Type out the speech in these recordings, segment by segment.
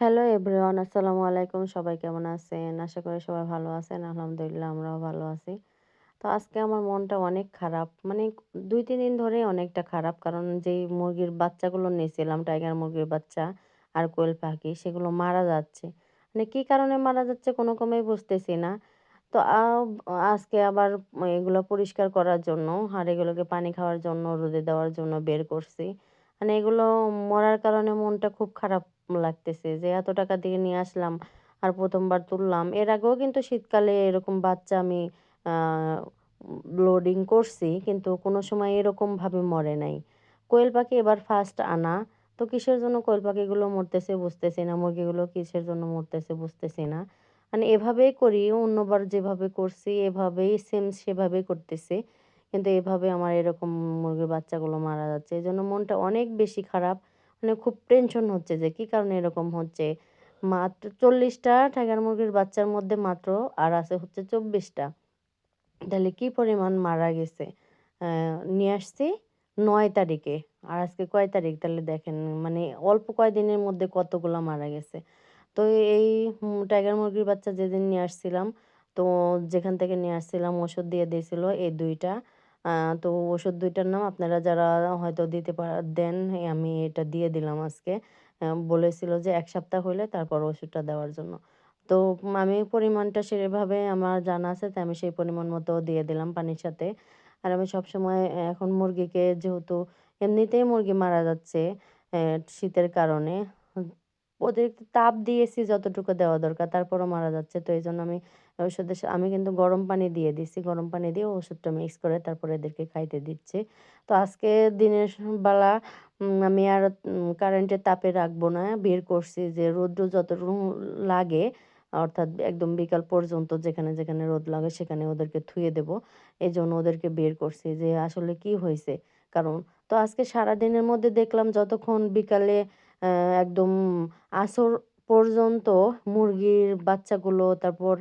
Hello everyone আসসালামু আলাইকুম সবাই কেমন আছেন? আশা করি সবাই ভালো আছেন। আলহামদুলিল্লাহ, আমরাও ভালো আছি। তো আজকে আমার মনটা অনেক খারাপ। মানে দুই, তিন দিন ধরে অনেকটা খারাপ। কারণ যেই মুরগির বাচ্চাগুলো নিয়েছিলাম টাইগার মুরগির বাচ্চা আর কোয়েল পাখি, সেগুলো মারা যাচ্ছে। মানে কী কারণে মারা যাচ্ছে কোনো কমেই বুঝতেছি না। তো আজকে আবার এগুলো পরিষ্কার করার জন্য, আর এগুলোকে পানি খাওয়ার জন্য, রোদে দেওয়ার জন্য বের করছি। মানে এগুলো মরার কারণে মনটা খুব খারাপ লাগতেছে যে এত টাকা দিয়ে নিয়ে আসলাম আর প্রথমবার তুললাম। এর আগেও কিন্তু শীতকালে এরকম বাচ্চা আমি লোডিং করছি কিন্তু কোনো সময় এরকমভাবে মরে নাই। কোয়েল পাখি এবার ফার্স্ট আনা। তো কিসের জন্য কোয়েল পাখিগুলো মরতেছে বুঝতেছি না, মুরগিগুলো কিসের জন্য মরতেছে বুঝতেছি না। মানে এভাবেই করি, অন্যবার যেভাবে করছি এভাবেই সেম সেভাবেই করতেছি। কিন্তু এভাবে আমার এরকম মুরগির বাচ্চাগুলো মারা যাচ্ছে। এই জন্য মনটা অনেক বেশি খারাপ। মানে খুব টেনশন হচ্ছে যে কী কারণে এরকম হচ্ছে? মাত্র চল্লিশটা টাইগার মুরগির বাচ্চার মধ্যে মাত্র আর আছে হচ্ছে চব্বিশটা। তাহলে কি পরিমাণ মারা গেছে? নিয়ে আসছি নয় তারিখে। আর আজকে কয় তারিখ? তাহলে দেখেন মানে অল্প কয়দিনের মধ্যে কতগুলো মারা গেছে। তো এই টাইগার মুরগির বাচ্চা যেদিন নিয়ে আসছিলাম, তো যেখান থেকে নিয়ে আসছিলাম, ওষুধ দিয়ে দিয়েছিল এই দুইটা। তো ওষুধ দুইটার নাম আপনারা যারা হয়তো দিতে দেন আমি এটা দিয়ে দিলাম আজকে। বলেছিল যে এক সপ্তাহ হলে তারপর ওষুধটা দেওয়ার জন্য। তো আমি পরিমাণটা সেভাবে আমার জানা আছে, তাই আমি সেই পরিমাণ মতো দিয়ে দিলাম পানির সাথে। আর আমি সবসময় এখন মুরগিকে যেহেতু এমনিতেই মুরগি মারা যাচ্ছে শীতের কারণে অতিরিক্ত তাপ দিয়েছি যতটুকু দেওয়া দরকার, তারপরও মারা যাচ্ছে। তো এই জন্য আমি ওষুধের আমি কিন্তু গরম পানি দিয়ে দিছি গরম পানি দিয়ে ওষুধটা মিক্স করে তারপরে এদেরকে খাইতে দিচ্ছি। তো আজকে দিনের বেলা আমি আর কারেন্টের তাপে রাখব না, বের করছি যে রৌদ্র যতটুকু লাগে, অর্থাৎ একদম বিকাল পর্যন্ত যেখানে যেখানে রোদ লাগে সেখানে ওদেরকে থুয়ে দেব। এই জন্য ওদেরকে বের করছি যে আসলে কি হয়েছে? কারণ, তো আজকে সারা দিনের মধ্যে দেখলাম যতক্ষণ বিকালে একদম আসর পর্যন্ত মুরগির বাচ্চাগুলো, তারপর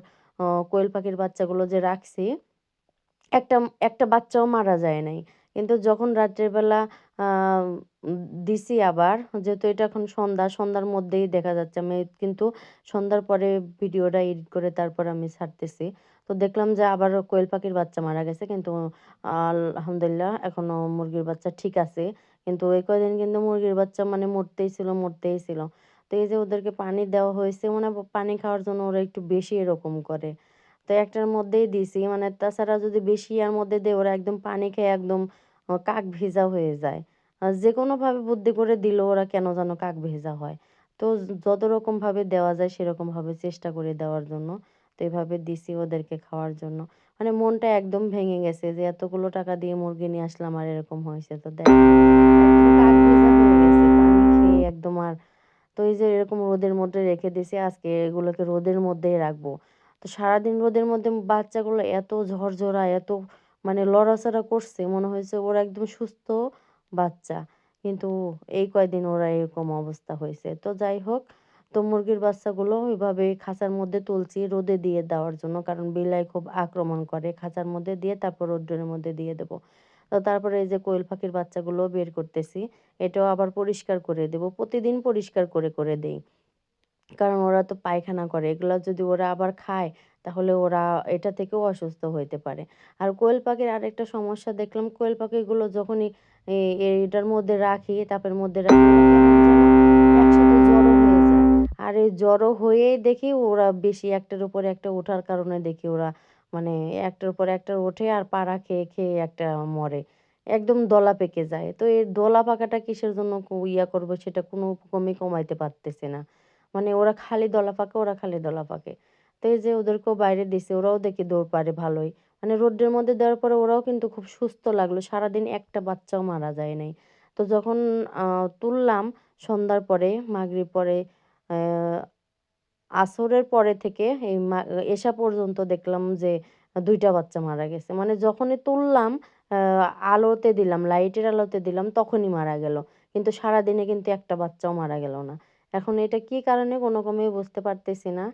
কোয়েল পাখির বাচ্চাগুলো যে রাখছি, একটা একটা বাচ্চাও মারা যায় নাই। কিন্তু যখন রাত্রেবেলা দিছি আবার, যেহেতু এটা এখন সন্ধ্যা, সন্ধ্যার মধ্যেই দেখা যাচ্ছে, আমি কিন্তু সন্ধ্যার পরে ভিডিওটা এডিট করে তারপর আমি ছাড়তেছি। তো দেখলাম যে আবার কোয়েল পাখির বাচ্চা মারা গেছে, কিন্তু আলহামদুলিল্লাহ এখনও মুরগির বাচ্চা ঠিক আছে। কিন্তু ওই কয়দিন কিন্তু মুরগির বাচ্চা মানে মরতেই ছিল মরতেই ছিল। তো এই যে ওদেরকে পানি দেওয়া হয়েছে মানে পানি খাওয়ার জন্য ওরা একটু বেশি এরকম করে। তো একটার মধ্যেই দিছি মানে তাছাড়া যদি বেশি আর মধ্যে দেয়, ওরা একদম পানি খেয়ে একদম কাক ভেজা হয়ে যায়। যে কোনোভাবে বুদ্ধি করে দিল ওরা কেন যেন কাক ভেজা হয়। তো যত রকমভাবে দেওয়া যায়, সেরকমভাবে চেষ্টা করে দেওয়ার জন্য। তো এইভাবে দিছি ওদেরকে খাওয়ার জন্য। মানে মনটা একদম ভেঙে গেছে যে এতগুলো টাকা দিয়ে মুরগি নিয়ে আসলাম আর এরকম হয়েছে। তো দেখ একদম আর তো এই যে এরকম রোদের মধ্যে রেখে দিছি, আজকে এগুলোকে রোদের মধ্যেই রাখব। তো সারাদিন রোদের মধ্যে বাচ্চাগুলো এত ঝরঝরা, এত মানে লড়াচড়া করছে, মনে হয়েছে ওরা একদম সুস্থ বাচ্চা। কিন্তু এই কয়দিন ওরা এরকম অবস্থা হয়েছে। তো যাই হোক তো মুরগির বাচ্চাগুলো ওইভাবে খাঁচার মধ্যে তুলছি রোদে দিয়ে দেওয়ার জন্য। কারণ বিলাই খুব আক্রমণ করে। খাঁচার মধ্যে দিয়ে তারপর রোদ্রের মধ্যে দিয়ে দেবো। তো তারপরে এই যে কোয়েল পাখির বাচ্চাগুলো বের করতেছি, এটাও আবার পরিষ্কার করে দেব। প্রতিদিন পরিষ্কার করে করে দেই। কারণ ওরা তো পায়খানা করে। এগুলো যদি ওরা আবার খায়, তাহলে ওরা এটা থেকেও অসুস্থ হইতে পারে। আর কোয়েল পাখির আরেকটা সমস্যা দেখলাম, কোয়েল পাখিগুলো যখনই এটার মধ্যে রাখি, তাপের মধ্যে রাখি আর এই জড়ো হয়ে দেখি ওরা বেশি একটার উপরে একটা ওঠার কারণে দেখি ওরা মানে একটার উপর একটা ওঠে আর পাড়া খেয়ে খেয়ে একটা মরে। একদম দলা পেকে যায়। তো এই দলা পাকাটা কিসের জন্য ইয়া করব সেটা কোনো কমই কমাইতে পারতেছে না। মানে ওরা খালি দলা পাকে, ওরা খালি দলা পাকে। তো এই যে ওদেরকেও বাইরে দিছে, ওরাও দেখি দৌড় পারে ভালোই। মানে রোদ্রের মধ্যে দেওয়ার পরে ওরাও কিন্তু খুব সুস্থ লাগল, সারাদিন একটা বাচ্চাও মারা যায় নাই। তো যখন তুললাম সন্ধ্যার পরে, মাগরিব পরে আসরের পরে থেকে এই এসা পর্যন্ত দেখলাম যে দুইটা বাচ্চা মারা গেছে। মানে যখনই তুললাম আলোতে দিলাম, লাইটের আলোতে দিলাম, তখনই মারা গেল। কিন্তু সারাদিনে কিন্তু একটা বাচ্চাও মারা গেল না। এখন এটা কি কারণে কোনো ক্রমেই বুঝতে পারতেছি না।